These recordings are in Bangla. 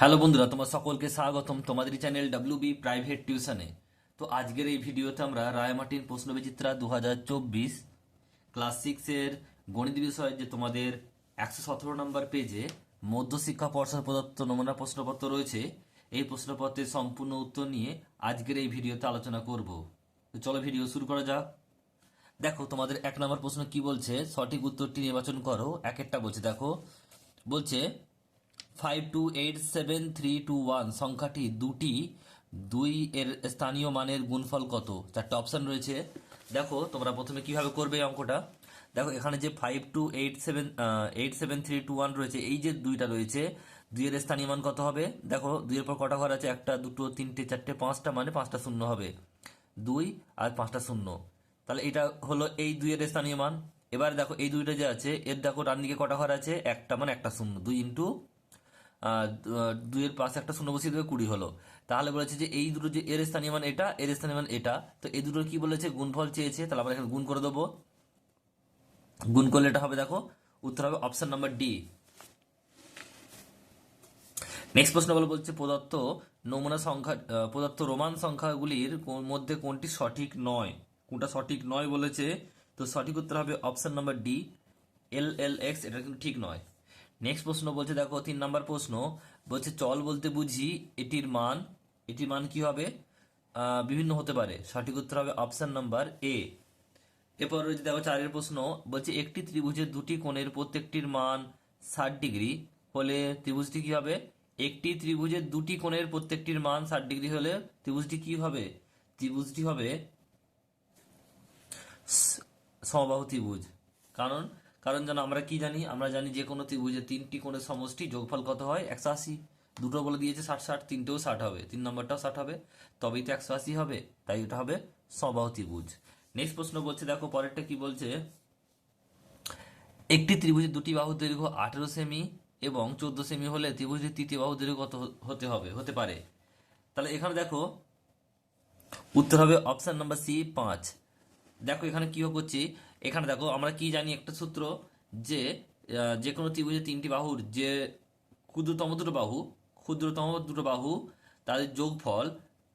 হ্যালো বন্ধুরা, তোমার সকলকে স্বাগতম তোমাদের চ্যানেল ডাব্লিউ বি প্রাইভেট টিউশনে তো আজকের এই ভিডিওতে আমরা রায়মার্টিন প্রশ্নবিচিত্রা দু হাজার চব্বিশ ক্লাস সিক্সের গণিত বিষয় যে তোমাদের একশো সতেরো নম্বর পেজে মধ্যশিক্ষা পর্ষদ প্রদত্ত নমুনা প্রশ্নপত্র রয়েছে, এই প্রশ্নপত্রের সম্পূর্ণ উত্তর নিয়ে আজকের এই ভিডিওতে আলোচনা করব। তো চলো ভিডিও শুরু করা যাক। দেখো, তোমাদের এক নম্বর প্রশ্ন কি বলছে? সঠিক উত্তরটি নির্বাচন করো, এক একটা বলছে। দেখো, বলছে five two eight seven three two one সংখ্যাটি দুটি। দুই এর স্থানীয় মানের গুণফল কত? চারটে অপশন রয়েছে। দেখো, তোমরা প্রথমে কীভাবে করবে অঙ্কটা? দেখো, এখানে যে five two eight seven eight seven three two one রয়েছে, এই যে দুইটা রয়েছে দুইয়ের স্থানীয় মান কত হবে? দেখো, দুইয়ের পর কটা ঘর আছে? একটা, দুটো, তিনটে, চারটে, পাঁচটা মানে পাঁচটা শূন্য হবে। দুই আর পাঁচটা শূন্য। তাহলে এটা হলো এই দুইয়ের স্থানীয় মান। এবার দেখো, এই দুইটা যে আছে, এর দেখো, ডান দিকে কটা ঘর আছে? একটা মানে একটা শূন্য। দুই ইন্টু দুইয়ের পাশে একটা শূন্য বসিয়ে দেবে কুড়ি হলো। তাহলে বলেছে যে এই দুটো যে এর স্থানীয় মান এটা, এর স্থানীয় মান এটা। তো এই দুটো কি বলেছে? গুণফল চেয়েছে, তাহলে আমরা এখানে গুণ করে দেবো। গুণ করলে এটা হবে, দেখো, উত্তর হবে অপশন নাম্বার ডি নেক্সট প্রশ্ন বলে বলছে প্রদত্ত নমুনা সংখ্যা প্রদত্ত রোমান সংখ্যাগুলির মধ্যে কোনটি সঠিক নয়? কোনটা সঠিক নয় বলেছে, তো সঠিক উত্তর হবে option number D L L X এটা কিন্তু ঠিক নয়। নেক্সট প্রশ্ন বলছে, দেখো, তিন নাম্বার প্রশ্ন বলছে, চল বলতে বুঝি এটির মান এটির মান কি হবে? বিভিন্ন হতে পারে। সঠিক উত্তর হবে অপশন নাম্বার এ এরপর রয়েছে, দেখো, চারের প্রশ্ন বলছে, একটি ত্রিভুজের দুটি কোণের প্রত্যেকটির মান ষাট ডিগ্রি, হলে ত্রিভুজটি কি হবে? একটি ত্রিভুজের দুটি কোণের প্রত্যেকটির মান ষাট ডিগ্রি, হলে ত্রিভুজটি কি হবে? ত্রিভুজটি হবে সমবাহু ত্রিভুজ। কারণ কারণ যেন আমরা কি জানি? আমরা জানি যে কোনো ত্রিভুজের তিনটি কোণের সমষ্টি যোগফল কত হয়? একশো আশি। দুটো বলে দিয়েছে ষাট ষাট, তিনটেও ষাট হবে। তিন নম্বরটাও ষাট হবে। তবেই তো একশো আশি হবে। তাই এটা হবে সমবাহু ত্রিভুজ। নেক্সট প্রশ্ন বলছে দেখো পরেরটা কি বলছে? একটি ত্রিভুজের দুটি বাহু দৈর্ঘ্য আঠেরো সেমি এবং চোদ্দ সেমি হলে ত্রিভুজের তৃতীয় বাহু দৈর্ঘ্য কত হতে হবে? হতে পারে। তাহলে এখানে দেখো, উত্তর হবে অপশান নাম্বার সি পাঁচ। দেখো এখানে কি করছি? এখানে দেখো, আমরা কি জানি একটা সূত্র যে যে কোনো ত্রিভুজের তিনটি বাহুর যে ক্ষুদ্রতম দুটো বাহু, ক্ষুদ্রতম দুটো বাহু, তাদের যোগফল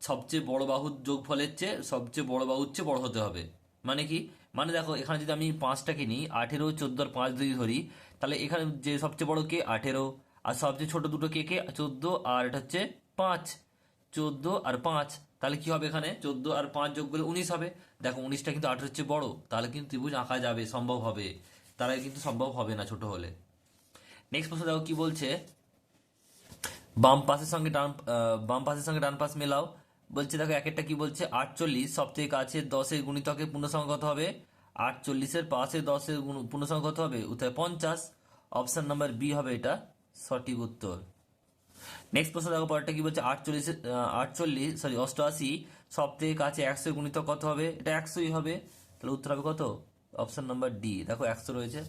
সবচেয়ে বড় বাহুর যোগফলের চেয়ে সবচেয়ে বড় বাহুর চেয়ে বড় হতে হবে। মানে কি? মানে দেখো, এখানে যদি আমি পাঁচটাকে নিই আঠেরো, চোদ্দ আর পাঁচ যদি ধরি, তাহলে এখানে যে সবচেয়ে বড় কে? আঠেরো। আর সবচেয়ে ছোট দুটো কে কে? চোদ্দ। আর এটা হচ্ছে পাঁচ। চোদ্দ আর পাঁচ। তাহলে কি হবে এখানে? চোদ্দ আর পাঁচ যোগ করলে উনিশ হবে। দেখো, উনিশটা কিন্তু আঠেরোর চেয়ে বড়। তাহলে কিন্তু ত্রিভুজ আঁকা যাবে, সম্ভব হবে। তারা কিন্তু সম্ভব হবে না ছোট হলে। নেক্সট প্রশ্ন দেখো কি বলছে? বাম পাশের সঙ্গে ডান বাম পাশের সঙ্গে ডান পাশ মেলাও। বলছে দেখো, এক একটা কি বলছে? আটচল্লিশ সব থেকে কাছে দশের গুণিতকের পূর্ণসংখ্যা কত হবে? আটচল্লিশের পাশে দশের গুণ- পূর্ণসংখ্যা কত হবে? উত্তর পঞ্চাশ। অপশন নাম্বার বি হবে এটা, সঠিক উত্তর। নেক্সট প্রশ্ন দেখো, পরেরটা কি বলছে? আটচল্লিশ আটচল্লিশ সরি অষ্টআশি। সব থেকে কাছে একশো গুণিত কত হবে? এটা একশোই হবে। তাহলে উত্তর হবে কত? অপশান নাম্বার ডি দেখো, একশো রয়েছে।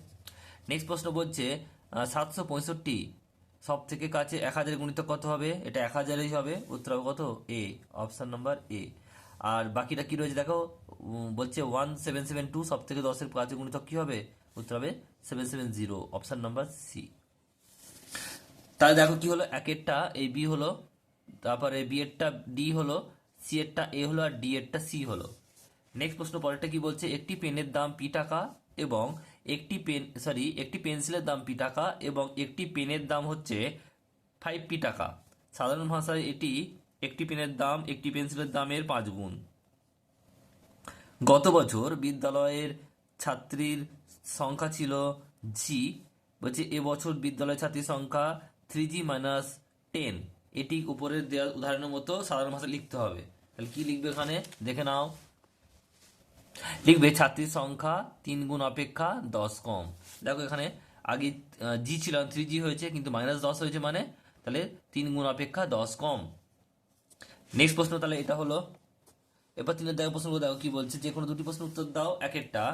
নেক্সট প্রশ্ন বলছে সাতশো পঁয়ষট্টি। সব থেকে কাছে এক হাজার গুণিত কত হবে? এটা এক হাজারই হবে। উত্তর হবে কত? এ অপশান নাম্বার এ আর বাকিটা কি রয়েছে দেখো? বলছে ওয়ান সেভেন সেভেন টু সব থেকে দশের কাছে গুণিত কি হবে? উত্তর হবে seven seven zero option number C তাহলে দেখো কি হলো? একেরটা এই বি হলো, তারপরে বি এরটা ডি হলো সি এরটা এ হলো, আর ডি এরটা সি হলো। নেক্সট প্রশ্ন, পরেরটা কি বলছে? একটি পেনের দাম পি টাকা এবং একটি পেন সরি একটি পেন্সিলের দাম পি টাকা এবং একটি পেনের দাম হচ্ছে ফাইভ পি টাকা। সাধারণ ভাষায় এটি একটি পেনের দাম, একটি পেন্সিলের দামের পাঁচ গুণ। গত বছর বিদ্যালয়ের ছাত্রীর সংখ্যা ছিল জি বলছে এবছর বিদ্যালয়ের ছাত্রীর সংখ্যা থ্রি জি মাইনাস টেন এটি উপরের দেওয়া উদাহরণের মতো সাধারণ ভাষায় লিখতে হবে। তাহলে কি লিখবে এখানে? দেখে নাও। লিখবে, ছাত্রীর সংখ্যা তিন গুণ অপেক্ষা দশ কম। দেখো এখানে আগে জি ছিল থ্রি জি হয়েছে, কিন্তু মাইনাস দশ হয়েছে মানে তাহলে তিন গুণ অপেক্ষা দশ কম। নেক্সট প্রশ্ন, তাহলে এটা হলো, এবার তিনের দাগে প্রশ্ন দেখো কি বলছে। যে কোনো দুটি প্রশ্ন উত্তর দাও, এক একটা।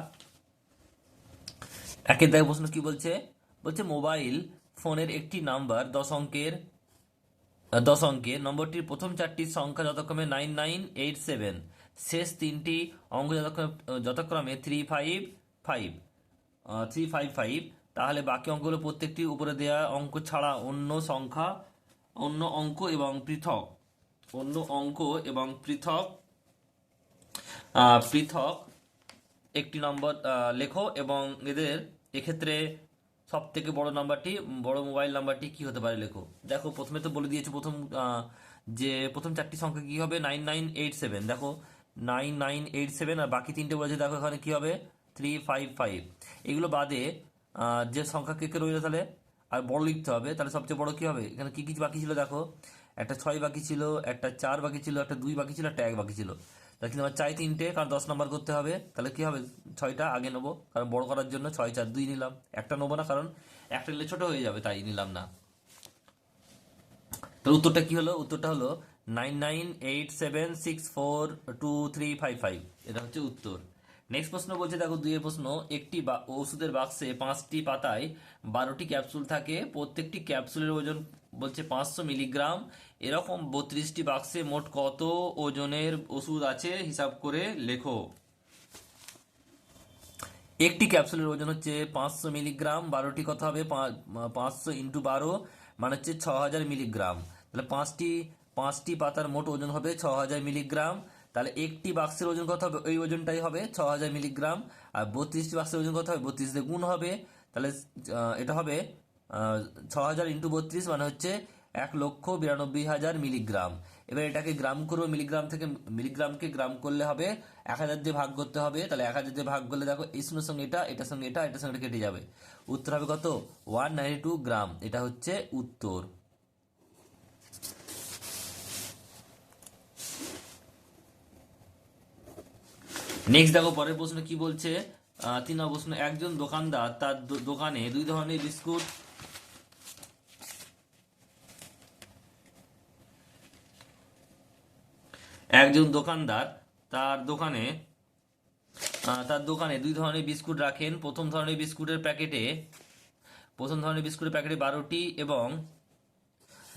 একের দাগে প্রশ্ন কি বলছে? বলছে, মোবাইল ফোনের একটি নাম্বার, দশ অঙ্কের দশ অঙ্কের, নম্বরটির প্রথম চারটি সংখ্যা যথাক্রমে নাইন নাইন এইট সেভেন শেষ তিনটি অঙ্ক যথাক্রমে যথাক্রমে three five five three five five তাহলে বাকি অঙ্কগুলো প্রত্যেকটি উপরে দেওয়া অঙ্ক ছাড়া অন্য সংখ্যা, অন্য অঙ্ক এবং পৃথক, অন্য অঙ্ক এবং পৃথক পৃথক একটি নম্বর লেখো এবং এদের এক্ষেত্রে সব থেকে বড় নাম্বারটি, বড় মোবাইল নাম্বারটি কি হতে পারে লেখো? দেখো, প্রথমে তো বলে দিয়েছে প্রথম যে প্রথম চারটি সংখ্যা কি হবে? Nine nine eight seven. দেখো, নাইন নাইন এইট সেভেন আর বাকি তিনটে বলেছে, দেখো এখানে কি হবে? Three five five. এগুলো বাদে যে সংখ্যা কে কে রইল তাহলে? আর বড় লিখতে হবে, তাহলে সবচেয়ে বড় কি হবে? এখানে কি কি বাকি ছিল দেখো? একটা ছয় বাকি ছিল, একটা চার বাকি ছিল, একটা দুই বাকি ছিল, একটা এক বাকি ছিল। কিন্তু আমার চাই তিনটে, কারণ দশ নম্বর করতে হবে। তাহলে কি হবে? ছয়টা আগে নেব। কারণ বড় করার জন্য ছয়, চার, দুই নিলাম। একটা নেব না, কারণ একটা নিলে ছোটো হয়ে যাবে, তাই নিলাম না। তাহলে উত্তরটা কি হলো? উত্তরটা হলো nine nine eight seven six four two three five five এটা হচ্ছে উত্তর। নেক্সট প্রশ্ন বলছে, দেখো, দুইয়ের প্রশ্ন, একটি ওষুধের বাক্সে পাঁচটি পাতায় বারোটি ক্যাপসুল থাকে, প্রত্যেকটি ক্যাপসুলের ওজন বলছে পাঁচশো মিলিগ্রাম, এরকম বত্রিশটি বাক্সে মোট কত ওজনের ওষুধ আছে, হিসাব করে লেখো। একটি ক্যাপসুলের ওজন হচ্ছে পাঁচশো মিলিগ্রাম, বারোটি কত হবে পাঁচশো ইন্টু বারো মানে হচ্ছে ছ হাজার মিলিগ্রাম। তাহলে পাঁচটি পাঁচটি পাতার মোট ওজন হবে ছ হাজার মিলিগ্রাম তাহলে একটি বাক্সের ওজন কত হবে? ওই ওজনটাই হবে ছ হাজার মিলিগ্রাম। আর বত্রিশটি বাক্সের ওজন কত হবে? বত্রিশ দিয়ে গুণ হবে। তাহলে এটা হবে ছ হাজার ইন্টু বত্রিশ মানে হচ্ছে এক লক্ষ বিরানব্বই হাজার মিলিগ্রাম। এবার এটাকে গ্রাম করব, মিলিগ্রাম থেকে মিলিগ্রামকে গ্রাম করলে হবে এক হাজার দিয়ে ভাগ করতে হবে। তাহলে এক হাজার দিয়ে ভাগ করলে দেখো, এই শূন্যের সঙ্গে এটা, এটার সঙ্গে এটা, এটার সঙ্গে কেটে যাবে। উত্তর হবে কত? One ninety two gram. এটা হচ্ছে উত্তর। নেক্সট দেখো, পরের প্রশ্ন কি বলছে? তিন নম্বর প্রশ্ন, একজন দোকানদার তার দোকানে দুই ধরনের বিস্কুট একজন দোকানদার তার দোকানে তার দোকানে দুই ধরনের বিস্কুট রাখেন। প্রথম ধরনের বিস্কুটের প্যাকেটে, প্রথম ধরনের বিস্কুটের প্যাকেটে বারোটি এবং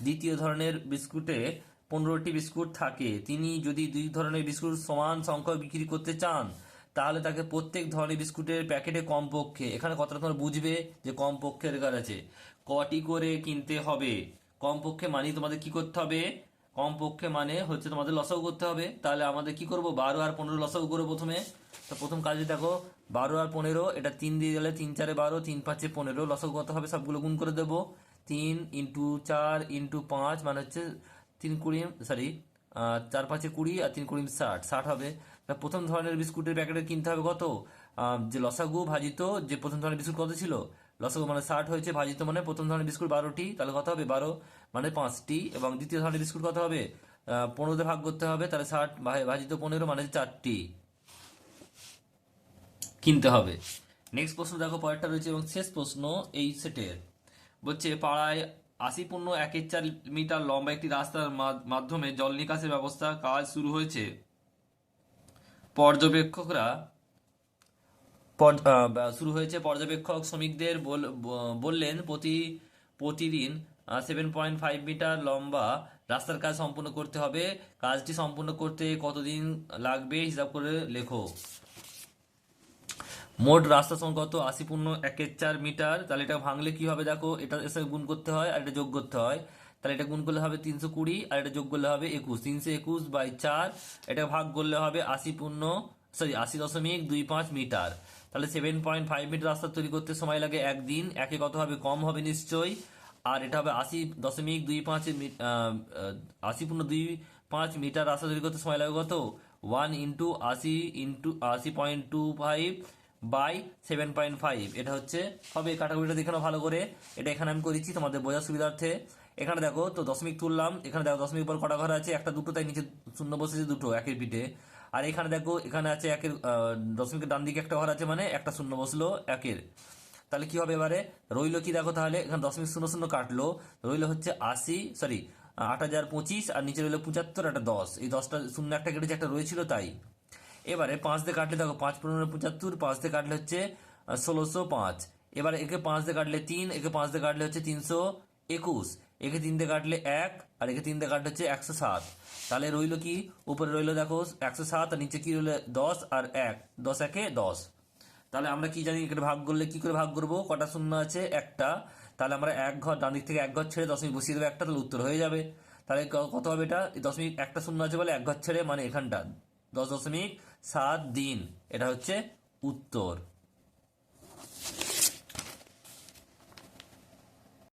দ্বিতীয় ধরনের বিস্কুটে পনেরোটি বিস্কুট থাকে। তিনি যদি দুই ধরনের বিস্কুট সমান সংখ্যক বিক্রি করতে চান, তাহলে তাকে প্রত্যেক ধরনের বিস্কুটের প্যাকেটে কমপক্ষে, এখানে কথাটা তোমার বুঝবে যে কমপক্ষের কাজ আছে। কটি করে কিনতে হবে? কমপক্ষে মানে তোমাদের কি করতে হবে? কমপক্ষে মানে হচ্ছে তোমাদের লসাগু করতে হবে। তাহলে আমাদের কি করব? বারো আর পনেরো লসাগু করব প্রথমে। তো প্রথম কাজে দেখো, বারো আর পনেরো, এটা তিন দিয়ে গেলে তিন চারে বারো, তিন পাঁচে পনেরো লসাগু কত হবে, সবগুলো গুণ করে দেবো। তিন ইন্টু চার ইন্টু পাঁচ মানে হচ্ছে তিন কুড়ি সরি চার পাঁচে কুড়ি আর তিন কুড়ি ষাট। ষাট হবে। তা প্রথম ধরনের বিস্কুটের প্যাকেটে কিনতে হবে কত? যে লসাগু, ভাজিত, যে প্রথম ধরনের বিস্কুট কত ছিল? লসাগু মানে ষাট হয়েছে, ভাজিত মানে প্রথম ধরনের বিস্কুট বারোটি, তাহলে কত হবে? বারো মানে পাঁচটি। এবং দ্বিতীয় ধরনের বিস্কুট কত হবে? পনেরোতে ভাগ করতে হবে, তাহলে ষাট ভাজিত পনেরো মানে চারটি। কিনতে হবে। নেক্সট প্রশ্ন দেখো, পরেরটা রয়েছে এবং শেষ প্রশ্ন এই সেটের। বলছে, পাড়ায় আশি পূর্ণ একের চার মিটার লম্বা একটি রাস্তার মাধ্যমে জল নিকাশের ব্যবস্থা কাজ শুরু হয়েছে। পর্যবেক্ষকরা শুরু হয়েছে। পর্যবেক্ষক শ্রমিকদের বললেন, প্রতি প্রতিদিন সেভেন পয়েন্ট ফাইভ মিটার লম্বা রাস্তার কাজ সম্পূর্ণ করতে হবে। কাজটি সম্পূর্ণ করতে কতদিন লাগবে, হিসাব করে লেখো। মোট রাস্তা সংখ্যা কত আশি পূর্ণ একের চার মিটার। তাহলে এটা ভাঙলে কি হবে দেখো? এটা এর সাথে গুণ করতে হয় আর এটা যোগ করতে হয়। তাহলে এটা গুণ করলে হবে তিনশো কুড়ি আর এটা যোগ করলে হবে একুশ। তিনশো একুশ বাই চার, এটা ভাগ করলে হবে আশি পূর্ণ সরি আশি দশমিক দুই পাঁচ মিটার। তাহলে সেভেন পয়েন্ট ফাইভ মিটার রাস্তা তৈরি করতে সময় লাগে একদিন। একে কত হবে? কম হবে নিশ্চয়ই। আর এটা হবে আশি দশমিক দুই পাঁচ আশি পূর্ণ দুই পাঁচ মিটার রাস্তা তৈরি করতে সময় লাগে কত? ওয়ান ইন্টু আশি ইন্টু আশি point two five by seven point five এটা হচ্ছে, হবে কাটাকুটিটা দেখে নাও ভালো করে। এটা এখানে আমি করেছি, তোমাদের বোঝার সুবিধার্থে। এখানে দেখো, তো দশমিক তুললাম। এখানে দেখো, দশমিক পর কটা ঘর আছে? একটা দুটো, তাই নিচে শূন্য বসেছে দুটো, একের পিঠে। আর এখানে দেখো, এখানে আছে একের দশমিকের ডান দিকে একটা ঘর আছে মানে একটা শূন্য বসল, একের। তাহলে কি হবে এবারে? রইল কি দেখো তাহলে? এখানে দশমিক শূন্য শূন্য কাটলো। রইল হচ্ছে আশি সরি আট হাজার পঁচিশ, আর নিচে রইল পঁচাত্তর একটা দশ। এই দশটা শূন্য একটা কেটেছে, একটা রয়েছিল তাই। এবারে পাঁচ দিয়ে কাটলে দেখো পাঁচ পনেরো, পঁচাত্তর, পাঁচ দিয়ে কাটলে হচ্ছে ষোলোশো পাঁচ। এবারে একে পাঁচ দিয়ে কাটলে তিন, একে পাঁচ দিয়ে কাটলে হচ্ছে তিনশো একুশ। একে তিন দিয়ে কাটলে এক, আর একে তিন দিয়ে কাটলে হচ্ছে একশো সাত। তাহলে রইল কি? উপরে রইল দেখো একশো সাত, আর নিচে কি রইল? দশ আর এক। দশ একে দশ। তাহলে আমরা কি জানি এখানে ভাগ করলে কি করে ভাগ করব? কটা শূন্য আছে? একটা। তাহলে আমরা এক ঘর, ডান দিক থেকে এক ঘর ছেড়ে দশমিক বসিয়ে দেবো একটা, তাহলে উত্তর হয়ে যাবে। তাহলে কত হবে এটা? দশমিক একটা শূন্য আছে বলে এক ঘর ছেড়ে মানে এখানটা। দশ দশমিক সাত দিন। এটা হচ্ছে উত্তর।